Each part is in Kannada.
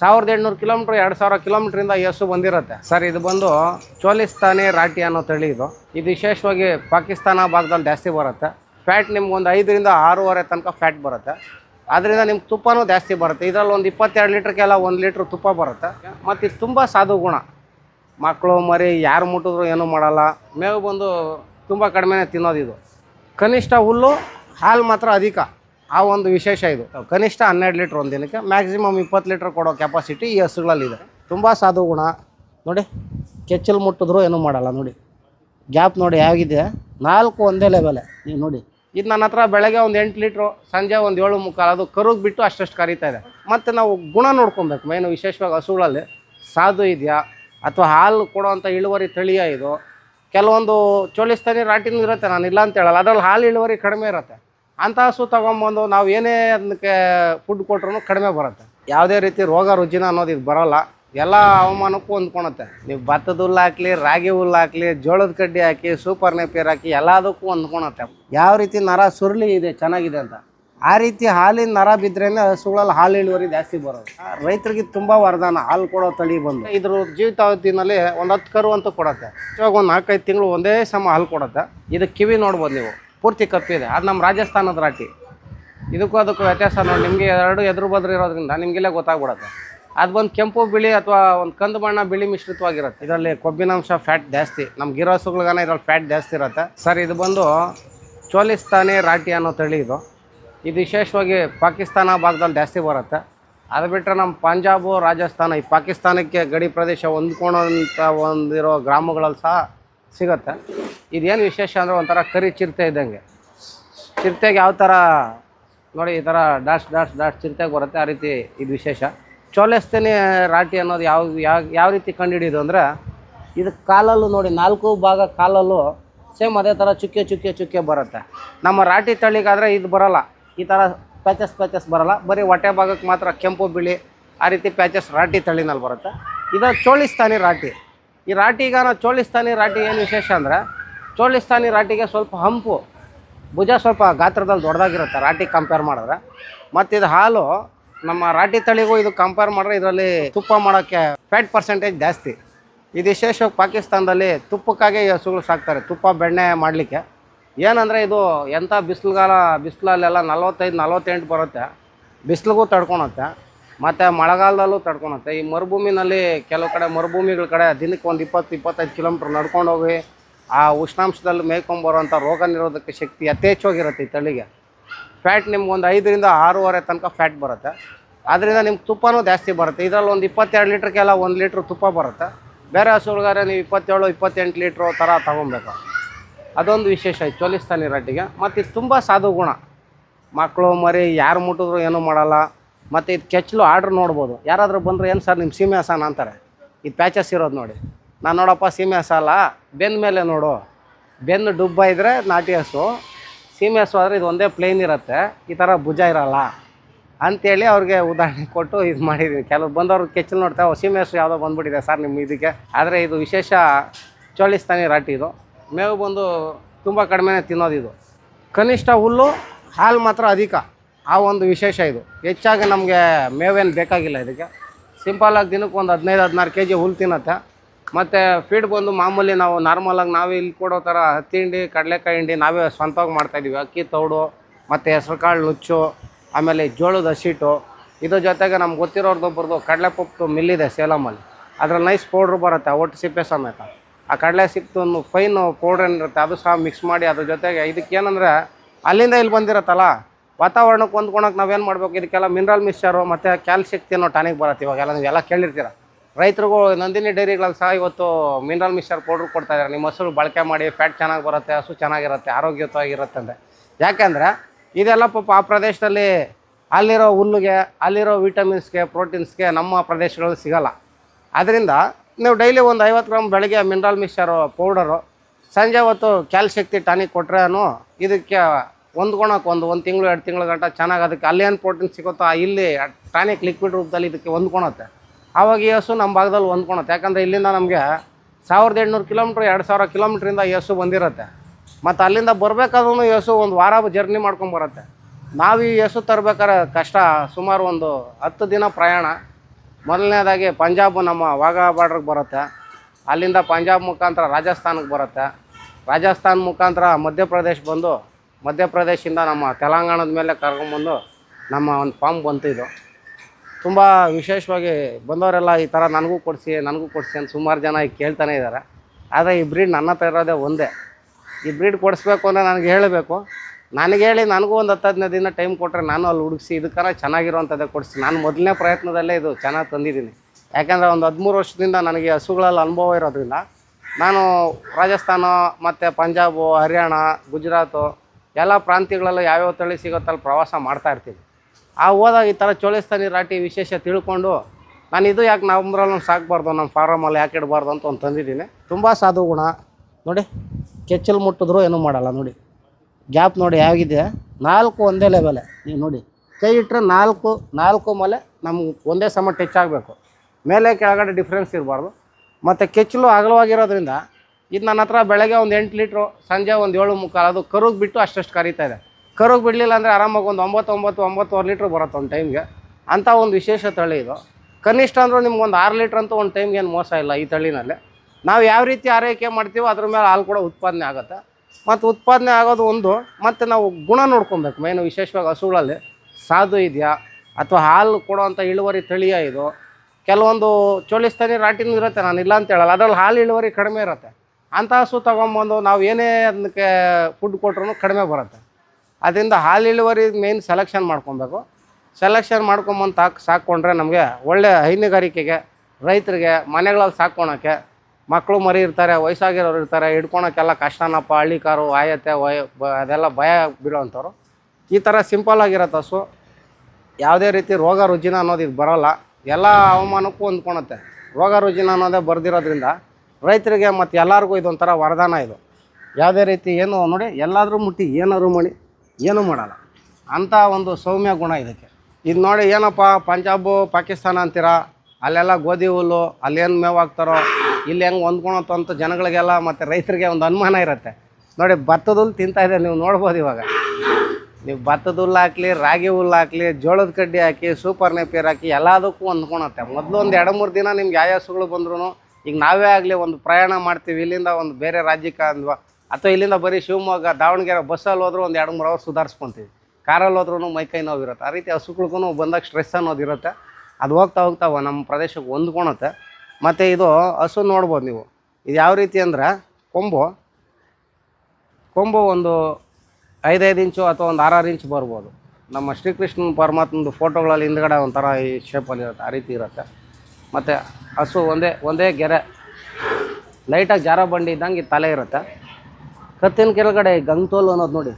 ಸಾವಿರದ ಎಂಟುನೂರು ಕಿಲೋಮೀಟ್ರ್, ಎರಡು ಸಾವಿರ ಕಿಲೋಮೀಟ್ರಿಂದ ಯಶು ಬಂದಿರುತ್ತೆ. ಸರ್, ಇದು ಬಂದು ಚೋಲಿಸ್ತಾನಿ ರಾಟಿ ಅನ್ನೋ ತಳಿ ಇದು. ಇದು ವಿಶೇಷವಾಗಿ ಪಾಕಿಸ್ತಾನ ಭಾಗದಲ್ಲಿ ಜಾಸ್ತಿ ಬರುತ್ತೆ. ಫ್ಯಾಟ್ ನಿಮ್ಗೊಂದು ಐದರಿಂದ ಆರೂವರೆ ತನಕ ಫ್ಯಾಟ್ ಬರುತ್ತೆ. ಅದರಿಂದ ನಿಮ್ಗೆ ತುಪ್ಪನೂ ಜಾಸ್ತಿ ಬರುತ್ತೆ. ಇದರಲ್ಲಿ ಒಂದು ಇಪ್ಪತ್ತೆರಡು ಲೀಟ್ರಿಗೆಲ್ಲ ಒಂದು ಲೀಟ್ರ್ ತುಪ್ಪ ಬರುತ್ತೆ. ಮತ್ತು ಇದು ತುಂಬ ಸಾಧು ಗುಣ. ಮಕ್ಕಳು, ಮರಿ, ಯಾರು ಮುಟ್ಟಿದ್ರು ಏನೂ ಮಾಡಲ್ಲ. ಮೇವು ಬಂದು ತುಂಬ ಕಡಿಮೆನೇ ತಿನ್ನೋದು ಇದು. ಕನಿಷ್ಠ ಹುಲ್ಲು, ಹಾಲು ಮಾತ್ರ ಅಧಿಕ. ಆ ಒಂದು ವಿಶೇಷ ಇದು. ಕನಿಷ್ಠ ಹನ್ನೆರಡು ಲೀಟ್ರ್ ಒಂದು ದಿನಕ್ಕೆ ಮ್ಯಾಕ್ಸಿಮಮ್ ಇಪ್ಪತ್ತು ಲೀಟ್ರ್ ಕೊಡೋ ಕೆಪಾಸಿಟಿ ಈ ಹಸುಗಳಲ್ಲಿದೆ. ತುಂಬ ಸಾಧು ಗುಣ. ನೋಡಿ, ಕೆಚ್ಚಲು ಮುಟ್ಟಿದ್ರು ಏನೂ ಮಾಡಲ್ಲ, ನೋಡಿ. ಗ್ಯಾಪ್ ನೋಡಿ ಹೇಗಿದೆ. ನಾಲ್ಕು ಒಂದೇ ಲೆವೆಲೆ ನೀವು ನೋಡಿ. ಇದು ನನ್ನ ಹತ್ರ ಬೆಳಗ್ಗೆ ಒಂದು ಎಂಟು ಲೀಟ್ರು, ಸಂಜೆ ಒಂದು ಏಳು ಮುಕ್ಕಾಲು, ಅದು ಕರುಗೆ ಬಿಟ್ಟು ಅಷ್ಟಷ್ಟು ಕರೀತಾ ಇದೆ. ಮತ್ತು ನಾವು ಗುಣ ನೋಡ್ಕೊಬೇಕು. ಮೇನು ವಿಶೇಷವಾಗಿ ಹಸುಗಳಲ್ಲಿ ಸಾಧು ಇದೆಯಾ? ಅಥವಾ ಹಾಲು ಕೊಡುವಂಥ ಇಳುವರಿ ತಳಿಯ ಇದು? ಕೆಲವೊಂದು ಚೋಳಿಸ್ತಾನಿ ರಾಟಿನೂ ಇರುತ್ತೆ, ನಾನು ಇಲ್ಲ ಅಂತ ಹೇಳಲ್ಲ. ಅದರಲ್ಲಿ ಹಾಲು ಇಳುವರಿ ಕಡಿಮೆ ಇರುತ್ತೆ. ಅಂಥ ಹಸು ತೊಗೊಂಬಂದು ನಾವು ಏನೇ ಅದಕ್ಕೆ ಫುಡ್ ಕೊಟ್ರು ಕಡಿಮೆ ಬರುತ್ತೆ. ಯಾವುದೇ ರೀತಿ ರೋಗ ರುಜಿನ ಅನ್ನೋದು ಇದು ಬರೋಲ್ಲ. ಎಲ್ಲ ಹವಾಮಾನಕ್ಕೂ ಹೊಂದ್ಕೊಳುತ್ತೆ ನೀವು ಭತ್ತದ ಹುಲ್ಲು ಹಾಕಲಿ, ರಾಗಿ ಹುಲ್ಲು ಹಾಕಲಿ, ಜೋಳದ ಕಡ್ಡಿ ಹಾಕಿ, ಸೂಪರ್ ನೇಪಿಯರ್ ಹಾಕಿ ಎಲ್ಲದಕ್ಕೂ ಹೊಂದ್ಕೊಳತ್ತೆ ಯಾವ ರೀತಿ ನರ ಸುರುಳಿ ಇದೆ, ಚೆನ್ನಾಗಿದೆ ಅಂತ. ಆ ರೀತಿ ಹಾಲಿನ ನರ ಬಿದ್ರೇ ಹಸುಗಳಲ್ಲಿ ಹಾಲು ಇಳುವರಿ ಜಾಸ್ತಿ ಬರೋದು. ರೈತರಿಗೆ ತುಂಬ ವರದಾನ. ಹಾಲು ಕೊಡೋ ತಳಿ ಬಂದು. ಇದ್ರ ಜೀವಿತಾವಧಿನಲ್ಲಿ ಒಂದು ಹತ್ತು ಕರು ಅಂತೂ ಕೊಡುತ್ತೆ. ಇವಾಗ ಒಂದು ನಾಲ್ಕೈದು ತಿಂಗಳು ಒಂದೇ ಸಮ ಹಾಲು ಕೊಡುತ್ತೆ. ಇದು ಕಿವಿ ನೋಡ್ಬೋದು ನೀವು. ಪೂರ್ತಿ ಕಪ್ಪಿದೆ ಅದು ನಮ್ಮ ರಾಜಸ್ಥಾನದ ರಾಟಿ ಇದಕ್ಕೂ ಅದಕ್ಕೂ ವ್ಯತ್ಯಾಸ ನೋಡಿ, ನಿಮಗೆ ಎರಡು ಎದುರು ಬದ್ರು ಇರೋದ್ರಿಂದ ನಿಮಗೆಲ್ಲ ಗೊತ್ತಾಗ್ಬಿಡುತ್ತೆ. ಅದು ಬಂದು ಕೆಂಪು ಬಿಳಿ ಅಥವಾ ಒಂದು ಕಂದು ಬಣ್ಣ ಬಿಳಿ ಮಿಶ್ರಿತವಾಗಿರುತ್ತೆ. ಇದರಲ್ಲಿ ಕೊಬ್ಬಿನಾಂಶ ಫ್ಯಾಟ್ ಜಾಸ್ತಿ. ನಮ್ಮ ಗಿರೋಸುಗಳಿಗಾನ ಇದ್ರಲ್ಲಿ ಫ್ಯಾಟ್ ಜಾಸ್ತಿ ಇರುತ್ತೆ. ಸರ್, ಇದು ಬಂದು ಚೋಲಿಸ್ತಾನಿ ರಾಟಿ ಅನ್ನೋ ತಳಿ ಇದು. ಇದು ವಿಶೇಷವಾಗಿ ಪಾಕಿಸ್ತಾನ ಭಾಗದಲ್ಲಿ ಜಾಸ್ತಿ ಬರುತ್ತೆ. ಅದು ಬಿಟ್ಟರೆ ನಮ್ಮ ಪಂಜಾಬು, ರಾಜಸ್ಥಾನ, ಈ ಪಾಕಿಸ್ತಾನಕ್ಕೆ ಗಡಿ ಪ್ರದೇಶ ಹೊಂದ್ಕೊಳೋಂಥ ಒಂದಿರೋ ಗ್ರಾಮಗಳಲ್ಲಿ ಸಹ ಸಿಗುತ್ತೆ. ಇದೇನು ವಿಶೇಷ ಅಂದರೆ ಒಂಥರ ಕರಿ ಚಿರತೆ ಇದ್ದಂಗೆ. ಚಿರತೆಗೆ ಯಾವ ಥರ ನೋಡಿ ಈ ಥರ ಡಾಶ್ ಡಾಶ್ ಡಾಶ್ ಚಿರತೆಗೆ ಬರುತ್ತೆ ಆ ರೀತಿ ಇದು ವಿಶೇಷ. ಚೋಲೆಸ್ತೇನೆ ರಾಟಿ ಅನ್ನೋದು ಯಾವ ಯಾವ ಯಾವ ರೀತಿ ಕಂಡುಹಿಡಿಯೋದು ಅಂದರೆ ಇದು ಕಾಲಲ್ಲೂ ನೋಡಿ ನಾಲ್ಕು ಭಾಗ ಕಾಲಲ್ಲೂ ಸೇಮ್ ಅದೇ ಥರ ಚುಕ್ಕೆ ಚುಕ್ಕೆ ಚುಕ್ಕೆ ಬರುತ್ತೆ. ನಮ್ಮ ರಾಟಿ ತಳಿಗಾದರೆ ಇದು ಬರೋಲ್ಲ. ಈ ಥರ ಪ್ಯಾಚಸ್ ಪ್ಯಾಚಸ್ ಬರೋಲ್ಲ. ಬರೀ ಹೊಟ್ಟೆ ಭಾಗಕ್ಕೆ ಮಾತ್ರ ಕೆಂಪು, ಬಿಳಿ ಆ ರೀತಿ ಪ್ಯಾಚಸ್ ರಾಟಿ ತಳಿನಲ್ಲಿ ಬರುತ್ತೆ. ಇದು ಚೋಳಿಸ್ತಾನಿ ರಾಟಿ. ಈ ರಾಟಿಗಾನ ಚೋಳಿಸ್ತಾನಿ ರಾಟಿ ಏನು ವಿಶೇಷ ಅಂದರೆ ಚೋಳಿಸ್ತಾನಿ ರಾಟಿಗೆ ಸ್ವಲ್ಪ ಹಂಪು, ಭುಜ ಸ್ವಲ್ಪ ಗಾತ್ರದಲ್ಲಿ ದೊಡ್ಡದಾಗಿರುತ್ತೆ ರಾಟಿ ಕಂಪೇರ್ ಮಾಡಿದ್ರೆ. ಮತ್ತು ಇದು ಹಾಲು, ನಮ್ಮ ರಾಟಿ ತಳಿಗೂ ಇದು ಕಂಪೇರ್ ಮಾಡಿದ್ರೆ ಇದರಲ್ಲಿ ತುಪ್ಪ ಮಾಡೋಕ್ಕೆ ಫ್ಯಾಟ್ ಪರ್ಸೆಂಟೇಜ್ ಜಾಸ್ತಿ. ಇದು ವಿಶೇಷವಾಗಿ ಪಾಕಿಸ್ತಾನದಲ್ಲಿ ತುಪ್ಪಕ್ಕಾಗಿ ಹಸುಗಳು ಸಾಕ್ತಾರೆ, ತುಪ್ಪ ಬೆಣ್ಣೆ ಮಾಡಲಿಕ್ಕೆ. ಏನಂದರೆ ಇದು ಎಂಥ ಬಿಸಿಲುಗಾಲ, ಬಿಸಿಲಲ್ಲೆಲ್ಲ ನಲವತ್ತೈದು, ನಲವತ್ತೆಂಟು ಬರುತ್ತೆ, ಬಿಸಿಲಿಗೂ ತಡ್ಕೊಳತ್ತೆ ಮತ್ತು ಮಳೆಗಾಲದಲ್ಲೂ ತಡ್ಕೊಳತ್ತೆ ಈ ಮರುಭೂಮಿನಲ್ಲಿ ಕೆಲವು ಕಡೆ ಮರುಭೂಮಿಗಳ ಕಡೆ ದಿನಕ್ಕೆ ಒಂದು ಇಪ್ಪತ್ತು, ಇಪ್ಪತ್ತೈದು ಕಿಲೋಮೀಟ್ರ್ ನಡ್ಕೊಂಡು ಹೋಗಿ ಆ ಉಷ್ಣಾಂಶದಲ್ಲಿ ಮೇಯ್ಕೊಂಬರುವಂಥ ರೋಗ ನಿರೋಧಕ ಶಕ್ತಿ ಯಥೇಚ್ಛವಾಗಿರುತ್ತೆ ಈ ತಳಿಗೆ. ಫ್ಯಾಟ್ ನಿಮ್ಗೊಂದು ಐದರಿಂದ ಆರೂವರೆ ತನಕ ಫ್ಯಾಟ್ ಬರುತ್ತೆ. ಅದರಿಂದ ನಿಮ್ಗೆ ತುಪ್ಪನೂ ಜಾಸ್ತಿ ಬರುತ್ತೆ. ಇದರಲ್ಲಿ ಒಂದು ಇಪ್ಪತ್ತೆರಡು ಲೀಟ್ರಿಗೆಲ್ಲ ಒಂದು ಲೀಟ್ರ್ ತುಪ್ಪ ಬರುತ್ತೆ. ಬೇರೆ ಹಸುಗಾರೆ ನೀವು ಇಪ್ಪತ್ತೇಳು, ಇಪ್ಪತ್ತೆಂಟು ಲೀಟ್ರು ಥರ ತೊಗೊಬೇಕು ಅದೊಂದು ವಿಶೇಷ ಈ ಚೋಲಿಸ್ತಾನಿ ರಟ್ಟಿಗೆ ಮತ್ತು ಇದು ತುಂಬ ಸಾಧು ಗುಣ. ಮಕ್ಕಳು, ಮರಿ, ಯಾರು ಮುಟ್ಟಿದ್ರು ಏನೂ ಮಾಡಲ್ಲ. ಮತ್ತು ಇದು ಕೆಚ್ಚಲು ಆರ್ಡ್ರ್ ನೋಡ್ಬೋದು. ಯಾರಾದರೂ ಬಂದರೆ, ಏನು ಸರ್ ನಿಮ್ಮ ಸೀಮೆ ಹಸನ ಅಂತಾರೆ. ಇದು ಪ್ಯಾಚಸ್ ಇರೋದು ನೋಡಿ. ನಾನು ನೋಡಪ್ಪ ಸೀಮೆ ಹಸು ಅಲ್ಲ? ಬೆಂದ ಮೇಲೆ ನೋಡು. ಬೆನ್ನು ಡುಬ್ಬ ಇದ್ದರೆ ನಾಟಿ ಹಸು. ಸೀಮೆ ಹಸು ಆದರೆ ಇದು ಒಂದೇ ಪ್ಲೇನ್ ಇರುತ್ತೆ. ಈ ಥರ ಭುಜ ಇರಲ್ಲ. ಅಂಥೇಳಿ ಅವ್ರಿಗೆ ಉದಾಹರಣೆ ಕೊಟ್ಟು ಇದು ಮಾಡಿದ್ದೀನಿ ಕೆಲವು ಬಂದವ್ರು ಕೆಚ್ಚಲು ನೋಡ್ತಾರೆ "ಓ, ಸೀಮೆ ಹಸು ಯಾವುದೋ ಬಂದುಬಿಟ್ಟಿದೆ ಸರ್ ನಿಮ್ಮ ಇದಕ್ಕೆ. ಆದರೆ ಇದು ವಿಶೇಷ ಚೋಳಿಸ್ತಾನಿ ರಾಟಿ ಇದು. ಮೇವು ಬಂದು ತುಂಬ ಕಡಿಮೆನೇ ತಿನ್ನೋದು ಇದು. ಕನಿಷ್ಠ ಹುಲ್ಲು ಹಾಲು ಮಾತ್ರ ಅಧಿಕ. ಆ ಒಂದು ವಿಶೇಷ ಇದು. ಹೆಚ್ಚಾಗಿ ನಮಗೆ ಮೇವೇನು ಬೇಕಾಗಿಲ್ಲ ಇದಕ್ಕೆ. ಸಿಂಪಲಾಗಿ ದಿನಕ್ಕೆ ಒಂದು ಹದಿನೈದು ಹದಿನಾರು ಕೆ ಜಿ ಹುಲ್ಲು ತಿನ್ನತ್ತೆ. ಮತ್ತು ಫೀಡ್ ಬಂದು ಮಾಮೂಲಿ ನಾವು ನಾರ್ಮಲಾಗಿ ನಾವೇ ಇಲ್ಲಿ ಕೊಡೋ ಥರ ಹತ್ತಿ ಹಿಂಡಿ, ಕಡಲೆಕಾಯಿ ಹಿಂಡಿ ನಾವೇ ಸ್ವಂತವಾಗಿ ಮಾಡ್ತಾಯಿದ್ದೀವಿ ಅಕ್ಕಿ, ತೌಡು, ಮತ್ತು ಹೆಸ್ರು ಕಾಳು, ನುಚ್ಚು, ಆಮೇಲೆ ಜೋಳದ ಹಸಿಟ್ಟು. ಇದ್ರ ಜೊತೆಗೆ ನಮ್ಗೆ ಗೊತ್ತಿರೋರ್ದೊಬ್ಬರದು ಕಡಲೆಪಪ್ಪು ಮಿಲ್ಲಿದೆ ಸೇಲಮಲ್ಲಿ. ಅದ್ರಲ್ಲಿ ನೈಸ್ ಪೌಡ್ರ್ ಬರುತ್ತೆ, ಒಟ್ಟು ಸಿಪ್ಪೆ ಸಮೇತ. ಆ ಕಡಲೆ ಸಿಪ್ಪು ಫೈನ್ ಪೌಡ್ರ್ ಏನಿರುತ್ತೆ, ಅದು ಸಹ ಮಿಕ್ಸ್ ಮಾಡಿ ಅದ್ರ ಜೊತೆಗೆ ಇದಕ್ಕೆ ಏನಂದರೆ ಅಲ್ಲಿಂದ ಇಲ್ಲಿ ಬಂದಿರತ್ತಲ್ಲ, ವಾತಾವರಣಕ್ಕೆ ಹೊಂದ್ಕೊಳಕ್ಕೆ ನಾವೇನು ಮಾಡ್ಬೇಕು? ಇದಕ್ಕೆಲ್ಲ ಮಿನರಲ್ ಮಿಕ್ಸ್ಚರು ಮತ್ತು ಕ್ಯಾಲ್ಶಕ್ತಿ ಅನ್ನೋ ಟಾನಿಕ್ ಬರುತ್ತೆ. ಇವಾಗೆಲ್ಲ ನೀವೆಲ್ಲ ಕೇಳಿರ್ತೀರ. ರೈತರುಗಳು ನಂದಿನಿ ಡೈರಿಗಳಲ್ಲಿ ಸಹ ಇವತ್ತು ಮಿನರಲ್ ಮಿಕ್ಸ್ಚರ್ ಪೌಡ್ರ್ ಕೊಡ್ತಾ ಇದ್ದಾರೆ. ನಿಮ್ಮ ಹಸು ಬಳಕೆ ಮಾಡಿ ಫ್ಯಾಟ್ ಚೆನ್ನಾಗಿ ಬರುತ್ತೆ, ಹಸು ಚೆನ್ನಾಗಿರುತ್ತೆ ಆರೋಗ್ಯಯುತವಾಗಿರುತ್ತೆ ಅಂತ ಯಾಕೆಂದರೆ ಇದೆಲ್ಲ ಪಾಪ ಆ ಪ್ರದೇಶದಲ್ಲಿ ಅಲ್ಲಿರೋ ಹುಲ್ಲುಗೆ, ಅಲ್ಲಿರೋ ವಿಟಮಿನ್ಸ್ಗೆ ಪ್ರೋಟೀನ್ಸ್ಗೆ ನಮ್ಮ ಪ್ರದೇಶಗಳಲ್ಲಿ ಸಿಗೋಲ್ಲ. ಅದರಿಂದ ನೀವು ಡೈಲಿ ಒಂದು ಐವತ್ತು ಗ್ರಾಮ್ ಬೆಳಗ್ಗೆ ಮಿನರಲ್ ಮಿಕ್ಸ್ಚರು ಪೌಡರು ಸಂಜೆ ಹೊತ್ತು ಕ್ಯಾಲ್ಶಕ್ತಿ ಟಾನಿಕ್ ಕೊಟ್ರೇನು ಇದಕ್ಕೆ ಹೊಂದ್ಕೊಳಕ್ಕೆ ಒಂದು ಒಂದು ತಿಂಗಳು, ಎರಡು ತಿಂಗಳು ಗಂಟ ಚೆನ್ನಾಗಿ ಅದಕ್ಕೆ ಅಲ್ಲೇನು ಪ್ರೋಟೀನ್ ಸಿಗುತ್ತೋ ಇಲ್ಲಿ ಟಾನಿಕ್ ಲಿಕ್ವಿಡ್ ರೂಪದಲ್ಲಿ ಇದಕ್ಕೆ ಹೊಂದ್ಕೊಳುತ್ತೆ ಆವಾಗ ಈ ಹಸು ನಮ್ಮ ಭಾಗದಲ್ಲಿ ಹೊಂದ್ಕೊಳತ್ತೆ. ಯಾಕಂದರೆ ಇಲ್ಲಿಂದ ನಮಗೆ ಸಾವಿರದ ಎಂಟುನೂರು ಕಿಲೋಮೀಟ್ರ್, ಎರಡು ಸಾವಿರ ಕಿಲೋಮೀಟ್ರಿಂದ ಈ ಹಸು ಬಂದಿರುತ್ತೆ. ಮತ್ತು ಅಲ್ಲಿಂದ ಬರಬೇಕಾದ್ರೂ ಈ ಹಸು ಒಂದು ವಾರ ಜರ್ನಿ ಮಾಡ್ಕೊಂಬರುತ್ತೆ ನಾವು ಈ ಹಸು ತರಬೇಕಾದ್ರೆ ಕಷ್ಟ. ಸುಮಾರು ಒಂದು ಹತ್ತು ದಿನ ಪ್ರಯಾಣ. ಮೊದಲನೇದಾಗಿ ಪಂಜಾಬ್ ನಮ್ಮ ವಾಘಾ ಬಾರ್ಡ್ರಿಗೆ ಬರುತ್ತೆ. ಅಲ್ಲಿಂದ ಪಂಜಾಬ್ ಮುಖಾಂತರ ರಾಜಸ್ಥಾನಕ್ಕೆ ಬರುತ್ತೆ. ರಾಜಸ್ಥಾನ ಮುಖಾಂತರ ಮಧ್ಯಪ್ರದೇಶ ಬಂದು ಮಧ್ಯಪ್ರದೇಶದಿಂದ ನಮ್ಮ ತೆಲಂಗಾಣದ ಮೇಲೆ ಕರ್ಕೊಂಬಂದು ನಮ್ಮ ಒಂದು ಫಾರ್ಮ್ ಬಂತು ತುಂಬ ವಿಶೇಷವಾಗಿ ಬಂದವರೆಲ್ಲ ಈ ಥರ ನನಗೂ ಕೊಡಿಸಿ ನನಗೂ ಕೊಡಿಸಿ ಅಂತ ಸುಮಾರು ಜನ ಈಗ ಕೇಳ್ತಾನೆ ಇದ್ದಾರೆ ಆದರೆ ಈ ಬ್ರೀಡ್ ನನ್ನ ಹತ್ರ ಇರೋದೇ ಒಂದೇ. ಈ ಬ್ರೀಡ್ ಕೊಡಿಸ್ಬೇಕು ಅಂದರೆ ನನಗೆ ಹೇಳಬೇಕು. ನನಗೆ ಹೇಳಿ ನನಗೂ ಒಂದು ಹತ್ತು ಹದಿನೈದು ದಿನ ಟೈಮ್ ಕೊಟ್ಟರೆ ನಾನು ಅಲ್ಲಿ ಹುಡುಗಿಸಿ ಇದಕ್ಕಾರ ಚೆನ್ನಾಗಿರುವಂಥದ್ದೇ ಕೊಡಿಸಿ. ನಾನು ಮೊದಲನೇ ಪ್ರಯತ್ನದಲ್ಲೇ ಇದು ಚೆನ್ನಾಗಿ ತಂದಿದ್ದೀನಿ. ಯಾಕೆಂದರೆ ಒಂದು ಹದಿಮೂರು ವರ್ಷದಿಂದ ನನಗೆ ಹಸುಗಳಲ್ಲಿ ಅನುಭವ ಇರೋದ್ರಿಂದ ನಾನು ರಾಜಸ್ಥಾನ, ಮತ್ತು ಪಂಜಾಬು, ಹರಿಯಾಣ, ಗುಜರಾತು ಎಲ್ಲ ಪ್ರಾಂತ್ಯಗಳಲ್ಲೂ ಯಾವ್ಯಾವ ತಳಿ ಸಿಗುತ್ತಲ್ಲಿ ಪ್ರವಾಸ ಮಾಡ್ತಾ ಇರ್ತೀನಿ. ಆ ಹೋದಾಗ ಈ ಥರ ಚೋಳಿಸ್ತಾನಿ ರಾಟಿ ವಿಶೇಷ ತಿಳ್ಕೊಂಡು ನಾನು ಇದು ಯಾಕೆ ನಮ್ಮದ್ರಲ್ಲಿ ಸಾಕಬಾರ್ದು, ನಮ್ಮ ಫಾರಮಲ್ಲಿ ಯಾಕೆ ಇಡಬಾರ್ದು ಅಂತ ಒಂದು ತಂದಿದ್ದೀನಿ. ತುಂಬ ಸಾಧು ಗುಣ. ನೋಡಿ, ಕೆಚ್ಚಲು ಮುಟ್ಟಿದ್ರು ಏನೂ ಮಾಡಲ್ಲ, ನೋಡಿ. ಗ್ಯಾಪ್ ನೋಡಿ ಹೇಗಿದೆ. ನಾಲ್ಕು ಒಂದೇ ಲೆವೆಲೆ ನೀವು ನೋಡಿ, ಕೈ ಇಟ್ಟರೆ ನಾಲ್ಕು ನಾಲ್ಕು ಮೇಲೆ ನಮ್ಗೆ ಒಂದೇ ಸಮ ಟಚ್ ಆಗಬೇಕು. ಮೇಲೆ ಕೆಳಗಡೆ ಡಿಫ್ರೆನ್ಸ್ ಇರಬಾರ್ದು. ಮತ್ತು ಕೆಚ್ಚಲು ಅಗಲವಾಗಿರೋದ್ರಿಂದ, ಇದು ನನ್ನ ಹತ್ರ ಬೆಳಗ್ಗೆ ಒಂದು ಎಂಟು ಲೀಟ್ರು, ಸಂಜೆ ಒಂದು ಏಳು ಮುಕ್ಕಾಲು, ಅದು ಕರುಗೆ ಬಿಟ್ಟು ಅಷ್ಟಷ್ಟು ಕರೀತಾ ಇದೆ. ಕರುಗೆ ಬಿಡಲಿಲ್ಲ ಅಂದರೆ ಆರಾಮಾಗಿ ಒಂದು ಒಂಬತ್ತು ಒಂಬತ್ತು, ಒಂಬತ್ತುವರೆ ಲೀಟ್ರ್ ಬರುತ್ತೆ ಒಂದು ಟೈಮ್ಗೆ ಅಂಥ ಒಂದು ವಿಶೇಷ ತಳಿ ಇದು. ಕನಿಷ್ಠ ಅಂದರೂ ನಿಮ್ಗೆ ಒಂದು ಆರು ಲೀಟ್ರ್ ಅಂತೂ ಒಂದು ಟೈಮ್ಗೆ ಏನು ಮೋಸ ಇಲ್ಲ ಈ ತಳಿನಲ್ಲಿ. ನಾವು ಯಾವ ರೀತಿ ಆರೈಕೆ ಮಾಡ್ತೀವೋ ಅದ್ರ ಮೇಲೆ ಹಾಲು ಕೂಡ ಉತ್ಪಾದನೆ ಆಗುತ್ತೆ. ಮತ್ತು ಉತ್ಪಾದನೆ ಆಗೋದು ಒಂದು, ಮತ್ತು ನಾವು ಗುಣ ನೋಡ್ಕೊಬೇಕು ಮೇನು ವಿಶೇಷವಾಗಿ ಹಸುಗಳಲ್ಲಿ. ಸಾಧು ಇದೆಯಾ? ಅಥವಾ ಹಾಲು ಕೊಡೋವಂಥ ಇಳುವರಿ ತಳಿಯ ಇದು? ಕೆಲವೊಂದು ಚೋಳಿಸ್ತಾನಿ ರಾಟಿನೂ ಇರುತ್ತೆ, ನಾನು ಇಲ್ಲ ಅಂತ ಹೇಳಲ್ಲ. ಅದರಲ್ಲಿ ಹಾಲು ಇಳುವರಿ ಕಡಿಮೆ ಇರುತ್ತೆ. ಅಂಥ ಹಸು ತೊಗೊಂಬಂದು ನಾವು ಏನೇ ಅದಕ್ಕೆ ಫುಡ್ ಕೊಟ್ರೂ ಕಡಿಮೆ ಬರುತ್ತೆ. ಅದರಿಂದ ಹಾಲು ಇಳುವರಿ ಮೇನ್ ಸೆಲೆಕ್ಷನ್ ಮಾಡ್ಕೊಬೇಕು. ಸೆಲೆಕ್ಷನ್ ಮಾಡ್ಕೊಂಬಂದು ತಾಕ್ ಸಾಕ್ಕೊಂಡ್ರೆ ನಮಗೆ ಒಳ್ಳೆ ಹೈನುಗಾರಿಕೆಗೆ, ರೈತರಿಗೆ ಮನೆಗಳಲ್ಲಿ ಸಾಕ್ಕೊಳಕ್ಕೆ ಮಕ್ಕಳು ಮರಿ ಇರ್ತಾರೆ, ವಯಸ್ಸಾಗಿರೋರು ಇರ್ತಾರೆ, ಹಿಡ್ಕೊಳಕ್ಕೆಲ್ಲ ಕಷ್ಟನಪ್ಪ ಹಳ್ಳಿ ಕಾರು ಆಯತ್ತೆ ವಯ ಬ ಅದೆಲ್ಲ ಭಯ ಬೀಳೋವಂಥವ್ರು ಈ ಥರ ಸಿಂಪಲ್ ಆಗಿರತ್ತೆ ಹಸು ಯಾವುದೇ ರೀತಿ ರೋಗ ರುಜಿನ ಅನ್ನೋದು ಇದು ಬರೋಲ್ಲ. ಎಲ್ಲ ಹವಾಮಾನಕ್ಕೂ ಹೊಂದ್ಕೊಳತ್ತೆ ರೋಗ ರುಜಿನ ಅನ್ನೋದೇ ಬರ್ದಿರೋದ್ರಿಂದ ರೈತರಿಗೆ ಮತ್ತು ಎಲ್ಲರಿಗೂ ಇದೊಂಥರ ವರದಾನ ಇದು. ಯಾವುದೇ ರೀತಿ ಏನು ನೋಡಿ, ಎಲ್ಲಾದರೂ ಮುಟ್ಟಿ, ಏನಾದ್ರು ಮಾಡಿ. ಏನೂ ಮಾಡಲ್ಲ. ಅಂಥ ಒಂದು ಸೌಮ್ಯ ಗುಣ ಇದಕ್ಕೆ. ಇದು ನೋಡಿ ಏನಪ್ಪ, ಪಂಜಾಬು, ಪಾಕಿಸ್ತಾನ ಅಂತೀರ? ಅಲ್ಲೆಲ್ಲ ಗೋಧಿ ಹುಲ್ಲು ಅಲ್ಲೇನು ಮೇವು ಹಾಕ್ತಾರೋ, ಇಲ್ಲಿ ಹೆಂಗೆ ಹೊಂದ್ಕೊಳತ್ತೋ ಅಂತ ಜನಗಳಿಗೆಲ್ಲ ಮತ್ತು ರೈತರಿಗೆ ಒಂದು ಅನುಮಾನ ಇರುತ್ತೆ. ನೋಡಿ, ಭತ್ತದ ಹುಲ್ಲು ತಿಂತಾ ಇದೆ ನೀವು ನೋಡ್ಬೋದು ಇವಾಗ. ನೀವು ಭತ್ತದ ಹುಲ್ಲು ಹಾಕ್ಲಿ, ರಾಗಿ ಹುಲ್ಲು ಹಾಕಲಿ, ಜೋಳದ ಕಡ್ಡಿ ಹಾಕಿ, ಸೂಪರ್ ನೆಪಿಯರ್ ಹಾಕಿ, ಎಲ್ಲದಕ್ಕೂ ಹೊಂದ್ಕೊಳತ್ತೆ. ಮೊದಲು ಒಂದು ಎರಡು ಮೂರು ದಿನ ನಿಮ್ಗೆ ಯಾವ ಹಸುಗಳು ಬಂದ್ರೂ ಈಗ ನಾವೇ ಆಗಲಿ ಒಂದು ಪ್ರಯಾಣ ಮಾಡ್ತೀವಿ, ಇಲ್ಲಿಂದ ಒಂದು ಬೇರೆ ರಾಜ್ಯಕ್ಕೆ ಅಂದ್ವಾ ಅಥವಾ ಇಲ್ಲಿಂದ ಬರೀ ಶಿವಮೊಗ್ಗ, ದಾವಣಗೆರೆ ಬಸ್ಸಲ್ಲಿ ಹೋದ್ರೂ ಒಂದು ಎರಡು ಮೂರು ಅವರ್ ಸುಧಾರಿಸ್ಕೊತೀವಿ. ಕಾರಲ್ಲಿ ಹೋದ್ರೂ ಮೈಕೈ ನೋವು ಇರುತ್ತೆ ಆ ರೀತಿ ಹಸುಗಳಿಗೂ ಬಂದಾಗ ಸ್ಟ್ರೆಸ್ ಅನ್ನೋದು ಇರುತ್ತೆ. ಅದು ಹೋಗ್ತಾ ಹೋಗ್ತಾ ನಮ್ಮ ಪ್ರದೇಶಕ್ಕೆ ಹೊಂದ್ಕೊಳತ್ತೆ ಮತ್ತು ಇದು ಹಸು ನೋಡ್ಬೋದು ನೀವು. ಇದು ಯಾವ ರೀತಿ ಅಂದ್ರೆ ಕೊಂಬು. ಕೊಂಬು ಒಂದು ಐದೈದು ಇಂಚು ಅಥವಾ ಒಂದು ಆರಾರು ಇಂಚು ಬರ್ಬೋದು. ನಮ್ಮ ಶ್ರೀಕೃಷ್ಣ ಪರಮಾತ್ಮದ ಫೋಟೋಗಳಲ್ಲಿ ಹಿಂದ್ಗಡೆ ಒಂಥರ ಈ ಶೇಪಲ್ಲಿ ಇರುತ್ತೆ. ಆ ರೀತಿ ಇರುತ್ತೆ. ಮತ್ತು ಹಸು ಒಂದೇ ಒಂದೇ ಗೆರೆ. ಲೈಟಾಗಿ ಜಾರ ಬಂಡಿ ಇದ್ದಂಗೆ ತಲೆ ಇರುತ್ತೆ. ಕತ್ತಿನ ಕೆಳಗಡೆ ಗಂಗ್ತೋಲು ಅನ್ನೋದು ನೋಡಿ.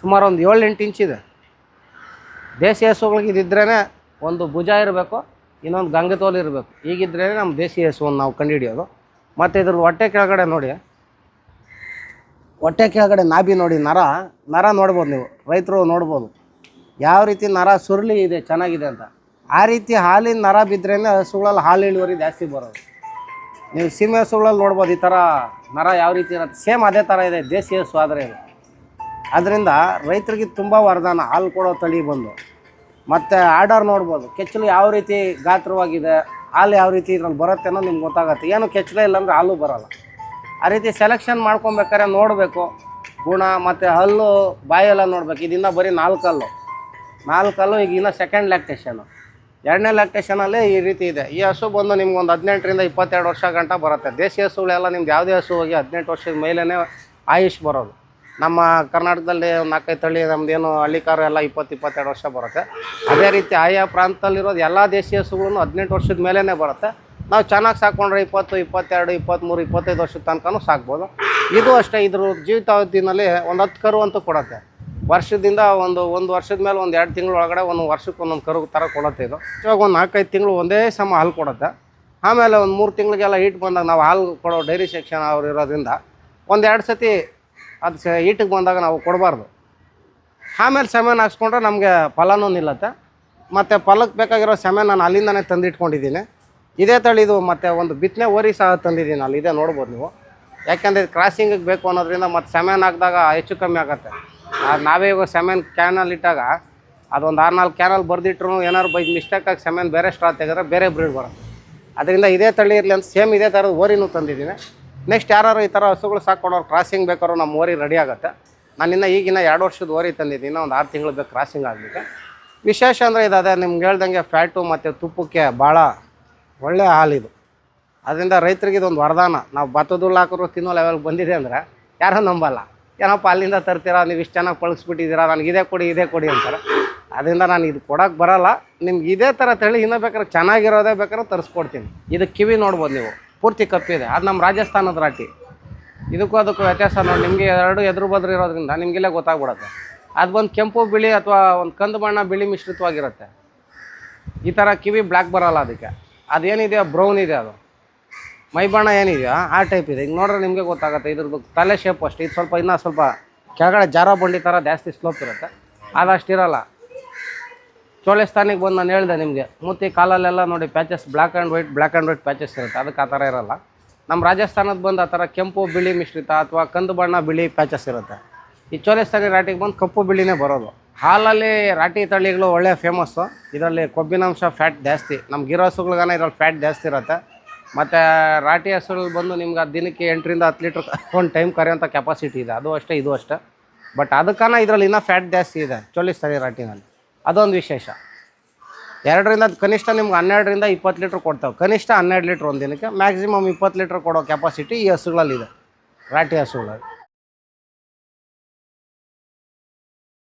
ಸುಮಾರು ಒಂದು ಏಳು ಎಂಟು ಇಂಚಿದೆ ದೇಸಿ ಹಸುಗಳಿಗೆ ಇದಿದ್ರೇ ಒಂದು ಭುಜ ಇರಬೇಕು, ಇನ್ನೊಂದು ಗಂಗತೋಲು ಇರಬೇಕು. ಈಗಿದ್ರೇ ನಮ್ಮ ದೇಸಿ ಹಸುವನ್ನು ನಾವು ಕಂಡುಹಿಡಿಯೋದು. ಮತ್ತು ಇದ್ರ ಹೊಟ್ಟೆ ಕೆಳಗಡೆ ನೋಡಿ. ಹೊಟ್ಟೆ ಕೆಳಗಡೆ ನಾಭಿ ನೋಡಿ, ನರ ನರ ನೋಡ್ಬೋದು ನೀವು, ರೈತರು ನೋಡ್ಬೋದು. ಯಾವ ರೀತಿ ನರ ಸುರುಳಿ ಇದೆ, ಚೆನ್ನಾಗಿದೆ ಅಂತ. ಆ ರೀತಿ ಹಾಲಿನ ನರ ಬಿದ್ರೇ ಹಸುಗಳಲ್ಲಿ ಹಾಲು ಇಳುವರಿ ಜಾಸ್ತಿ ಬರೋದು. ನೀವು ಸೀಮೆ ಹಸುಗಳಲ್ಲಿ ನೋಡ್ಬೋದು ಈ ಥರ ನರ ಯಾವ ರೀತಿ ಇರುತ್ತೆ? ಸೇಮ್ ಅದೇ ಥರ ಇದೆ, ದೇಶೀಯ ಸ್ವಾದ್ರೆ ಇದು. ಅದರಿಂದ ರೈತರಿಗೆ ತುಂಬ ವರದಾನ, ಹಾಲು ಕೊಡೋ ತಳಿ ಬಂದು. ಮತ್ತು ಆರ್ಡರ್ ನೋಡ್ಬೋದು, ಕೆಚ್ಚಲು ಯಾವ ರೀತಿ ಗಾತ್ರವಾಗಿದೆ, ಹಾಲು ಯಾವ ರೀತಿ ಇದ್ರಲ್ಲಿ ಬರುತ್ತೆ ಅನ್ನೋದು ನಿಮ್ಗೆ ಗೊತ್ತಾಗುತ್ತೆ. ಏನು ಕೆಚ್ಚಲೇ ಇಲ್ಲಾಂದ್ರೆ ಹಾಲು ಬರೋಲ್ಲ. ಆ ರೀತಿ ಸೆಲೆಕ್ಷನ್ ಮಾಡ್ಕೊಬೇಕಾದ್ರೆ ನೋಡಬೇಕು. ಗುಣ ಮತ್ತು ಹಲ್ಲು ಬಾಯೆಲ್ಲ ನೋಡ್ಬೇಕು. ಇದನ್ನ ಬರೀ ನಾಲ್ಕಲ್ಲು. ನಾಲ್ಕಲ್ಲು, ಈಗ ಇನ್ನೂ ಸೆಕೆಂಡ್ ಲ್ಯಾಕ್ಟೇಷನು ಎರಡನೇ ಲ್ಯಾಕ್ಟೇಷನಲ್ಲಿ ಈ ರೀತಿ ಇದೆ. ಈ ಹಸು ಬಂದು ನಿಮ್ಗೆ ಒಂದು ಹದಿನೆಂಟರಿಂದ ಇಪ್ಪತ್ತೆರಡು ವರ್ಷ ಗಂಟ ಬರುತ್ತೆ. ದೇಸಿ ಹಸುಗಳೆಲ್ಲ ನಿಮ್ದು ಯಾವುದೇ ಹಸು ಹೋಗಿ ಹದಿನೆಂಟು ವರ್ಷದ ಮೇಲೇ ಆಯುಷ್ ಬರೋದು. ನಮ್ಮ ಕರ್ನಾಟಕದಲ್ಲಿ ಒಂದು ನಾಲ್ಕೈದು ತಳಿ ನಮ್ಮದೇನು ಹಳ್ಳಿಕಾರು ಎಲ್ಲ ಇಪ್ಪತ್ತು, ಇಪ್ಪತ್ತೆರಡು ವರ್ಷ ಬರುತ್ತೆ. ಅದೇ ರೀತಿ ಆಯಾ ಪ್ರಾಂತದಲ್ಲಿರೋದು ಎಲ್ಲ ದೇಶಿ ಹಸುಗಳನ್ನು ಹದಿನೆಂಟು ವರ್ಷದ ಮೇಲೇ ಬರುತ್ತೆ. ನಾವು ಚೆನ್ನಾಗಿ ಸಾಕೊಂಡ್ರೆ ಇಪ್ಪತ್ತು, ಇಪ್ಪತ್ತೆರಡು, ಇಪ್ಪತ್ತ್ಮೂರು, ಇಪ್ಪತ್ತೈದು ವರ್ಷದ ತನಕನೂ ಸಾಕ್ಬೋದು. ಇದು ಅಷ್ಟೇ, ಇದ್ರ ಜೀವಿತಾವಧಿನಲ್ಲಿ ಒಂದು ಹತ್ತು ಕರು ಅಂತೂ ಕೊಡುತ್ತೆ. ವರ್ಷದಿಂದ ಒಂದು ಒಂದು ವರ್ಷದ ಮೇಲೆ ಒಂದು ಎರಡು ತಿಂಗಳ ಒಳಗಡೆ ಒಂದು ವರ್ಷಕ್ಕೆ ಒಂದೊಂದು ಕರು ಥರ ಕೊಡುತ್ತೆ ಇದು. ಇವಾಗ ಒಂದು ನಾಲ್ಕೈದು ತಿಂಗಳು ಒಂದೇ ಸಮ ಹಾಲು ಕೊಡುತ್ತೆ. ಆಮೇಲೆ ಒಂದು ಮೂರು ತಿಂಗಳಿಗೆಲ್ಲ ಹೀಟ್ ಬಂದಾಗ ನಾವು ಹಾಲು ಕೊಡೋ ಡೈರಿ ಸೆಕ್ಷನ್ ಅವ್ರು ಇರೋದ್ರಿಂದ ಒಂದು ಎರಡು ಸತಿ ಅದು ಸ ಹೀಟಿಗೆ ಬಂದಾಗ ನಾವು ಕೊಡಬಾರ್ದು. ಆಮೇಲೆ ಸಮಯನ ಹಾಕ್ಸ್ಕೊಂಡ್ರೆ ನಮಗೆ ಫಲನೂ ನಿಲ್ಲತ್ತೆ. ಮತ್ತು ಫಲಕ್ಕೆ ಬೇಕಾಗಿರೋ ಸಮಯ ನಾನು ಅಲ್ಲಿಂದನೇ ತಂದಿಟ್ಕೊಂಡಿದ್ದೀನಿ. ಇದೇ ತಳಿದು ಮತ್ತು ಒಂದು ಬಿತ್ತನೆ ಓರಿ ಸಹ ತಂದಿದ್ದೀನಿ ಅಲ್ಲಿ. ಇದೇ ನೋಡ್ಬೋದು ನೀವು. ಯಾಕೆಂದರೆ ಕ್ರಾಸಿಂಗಿಗೆ ಬೇಕು ಅನ್ನೋದ್ರಿಂದ ಮತ್ತು ಸಮಯನ ಹಾಕಿದಾಗ ಹೆಚ್ಚು ಕಮ್ಮಿ ಆಗುತ್ತೆ. ನಾವೇ ಇವಾಗ ಸೆಮೆನ್ ಕ್ಯಾನಲ್ ಇಟ್ಟಾಗ ಅದೊಂದು ಆರು ನಾಲ್ಕು ಕ್ಯಾನಲ್ ಬರ್ದಿಟ್ರು ಏನಾದ್ರು ಬೈ ಮಿಸ್ಟೇಕಾಗಿ ಸೆಮೆನ್ ಬೇರೆ ಸ್ಟ್ರಾ ತೆಗೆದ್ರೆ ಬೇರೆ ಬ್ರೀಡ್ ಬರುತ್ತೆ. ಅದರಿಂದ ಇದೇ ತಳಿ ಇರಲಿ ಅಂತ ಸೇಮ್ ಇದೇ ಥರದ ಓರಿನೂ ತಂದಿದ್ದೀನಿ ನೆಕ್ಸ್ಟ್ ಯಾರು ಈ ಥರ ಹಸುಗಳು ಸಾಕೊಂಡವ್ರು ಕ್ರಾಸಿಂಗ್ ಬೇಕಾದ್ರೂ ನಮ್ಮ ಓರಿ ರೆಡಿ ಆಗುತ್ತೆ. ನಾನು ಇನ್ನೂ ಈಗಿನ ಎರಡು ವರ್ಷದ ಓರಿ ತಂದಿದ್ದೀನಿ, ಒಂದು ಆರು ತಿಂಗಳು ಬೇಕು ಕ್ರಾಸಿಂಗ್ ಆಗಲಿಕ್ಕೆ. ವಿಶೇಷ ಅಂದರೆ ಇದು ಅದೇ ನಿಮ್ಗೆ ಹೇಳ್ದಂಗೆ ಫ್ಯಾಟು ಮತ್ತು ತುಪ್ಪಕ್ಕೆ ಭಾಳ ಒಳ್ಳೆಯ ಹಾಲಿದು ಅದರಿಂದ ರೈತರಿಗೆ ಇದೊಂದು ವರದಾನ. ನಾವು ಭತ್ತದ ಹುಲ್ಲು ಹಾಕಿದ್ರು ತಿನ್ನೋ ಲೆವೆಲ್ಗೆ ಬಂದಿದೆ ಅಂದರೆ ಯಾರೂ ನಂಬಲ್ಲ. ಏನಪ್ಪ ಅಲ್ಲಿಂದ ತರ್ತೀರಾ? ನೀವು ಇಷ್ಟು ಚೆನ್ನಾಗಿ ಪಳಗಿಸ್ಬಿಟ್ಟಿದ್ದೀರಾ? ನನಗೆ ಇದೇ ಕೊಡಿ ಇದೇ ಕೊಡಿ ಅಂತಾರೆ. ಅದರಿಂದ ನಾನು ಇದು ಕೊಡೋಕೆ ಬರಲ್ಲ. ನಿಮ್ಗೆ ಇದೇ ಥರ ತಳಿ ಇನ್ನೂ ಬೇಕಾದ್ರೆ ಚೆನ್ನಾಗಿರೋದೇ ಬೇಕಾದ್ರೆ ತರಿಸ್ಕೊಡ್ತೀನಿ. ಇದು ಕಿವಿ ನೋಡ್ಬೋದು ನೀವು. ಪೂರ್ತಿ ಕಪ್ಪಿದೆ ಅದು ನಮ್ಮ ರಾಜಸ್ಥಾನದ ರಾಟಿ ಇದಕ್ಕೂ ಅದಕ್ಕೂ ವ್ಯತ್ಯಾಸ ನೋಡಿ, ನಿಮಗೆ ಎರಡು ಎದುರು ಬದ್ರು ಇರೋದ್ರಿಂದ ನಿಮಗೆಲ್ಲೇ ಗೊತ್ತಾಗ್ಬಿಡುತ್ತೆ. ಅದು ಬಂದು ಕೆಂಪು ಬಿಳಿ ಅಥವಾ ಒಂದು ಕಂದು ಬಣ್ಣ ಬಿಳಿ ಮಿಶ್ರಿತವಾಗಿರುತ್ತೆ. ಈ ಥರ ಕಿವಿ ಬ್ಲ್ಯಾಕ್ ಬರಲ್ಲ ಅದಕ್ಕೆ. ಅದೇನಿದೆ? ಬ್ರೌನ್ ಇದೆ ಅದು. ಮೈ ಬಣ್ಣ ಏನಿದೆಯೋ? ಆ ಟೈಪ್ ಇದೆ. ಈಗ ನೋಡ್ರೆ, ನಿಮಗೆ ಗೊತ್ತಾಗುತ್ತೆ. ಇದ್ರದ್ದು ತಲೆ ಶೇಪ್ ಅಷ್ಟೇ. ಇದು ಸ್ವಲ್ಪ ಇನ್ನೂ ಸ್ವಲ್ಪ ಕೆಳಗಡೆ ಜಾರ ಬಂಡಿ ಥರ ಜಾಸ್ತಿ ಸ್ಲೋಪ್ ಇರುತ್ತೆ. ಇರೋಲ್ಲ. ಚೋಳೆ ಚೋಳಿಸ್ತಾನಿಗೆ ಬಂದು ನಾನು ಹೇಳಿದೆ ನಿಮಗೆ. ಮೂತಿ ಕಾಲಲ್ಲೆಲ್ಲ ನೋಡಿ patches black and white black and white patches ಇರುತ್ತೆ. ಅದಕ್ಕೆ ಆ ಥರ ಇರೋಲ್ಲ. ನಮ್ಮ ರಾಜಸ್ಥಾನದ ಬಂದು ಆ ಥರ ಕೆಂಪು, ಬಿಳಿ ಮಿಶ್ರಿತ ಅಥವಾ ಕಂದು ಬಣ್ಣ, ಬಿಳಿ ಪ್ಯಾಚಸ್ ಇರುತ್ತೆ. ಈ ಚೋಲಿಸ್ತಾನಿ ರಾಟಿಗೆ ಬಂದು ಕಪ್ಪು, ಬಿಳಿನೇ ಬರೋದು. ಹಾಲಲ್ಲಿ ರಾಟಿ ತಳಿಗಳು ಒಳ್ಳೆ ಫೇಮಸ್ಸು ಇದರಲ್ಲಿ ಕೊಬ್ಬಿನಾಂಶ ಫ್ಯಾಟ್ ಜಾಸ್ತಿ. ನಮ್ಮ ಗಿರೋ ಇದರಲ್ಲಿ ಇದ್ರಲ್ಲಿ ಫ್ಯಾಟ್ ಜಾಸ್ತಿ ಇರುತ್ತೆ. ಮತ್ತು ರಾಟಿ ಹಸುಗಳು ಬಂದು ನಿಮ್ಗೆ ದಿನಕ್ಕೆ ಎಂಟರಿಂದ ಹತ್ತು ಲೀಟ್ರ್ ಒಂದು ಟೈಮ್ ಕರೆಯೋಂಥ ಕೆಪಾಸಿಟಿ ಇದೆ. ಅದು ಅಷ್ಟೇ, ಇದು ಅಷ್ಟೇ. ಬಟ್ ಅದಕ್ಕನ ಇದರಲ್ಲಿ ಇನ್ನೂ ಫ್ಯಾಟ್ ಜಾಸ್ತಿ ಇದೆ. ಚೋಲಿಸ್ತಾನಿ ರಾಟಿನಲ್ಲಿ. ಅದೊಂದು ವಿಶೇಷ. ಎರಡರಿಂದ, ಕನಿಷ್ಠ ನಿಮ್ಗೆ ಹನ್ನೆರಡರಿಂದ ಇಪ್ಪತ್ತು ಲೀಟ್ರ್ ಕೊಡ್ತಾವೆ. ಕನಿಷ್ಠ ಹನ್ನೆರಡು ಲೀಟ್ರ್ ಒಂದು ದಿನಕ್ಕೆ. ಮ್ಯಾಕ್ಸಿಮಮ್ ಇಪ್ಪತ್ತು ಲೀಟ್ರ್ ಕೊಡೋ ಕೆಪಾಸಿಟಿ ಈ ಹಸುಗಳಲ್ಲಿದೆ ರಾಟಿ ಹಸುಗಳಲ್ಲಿ.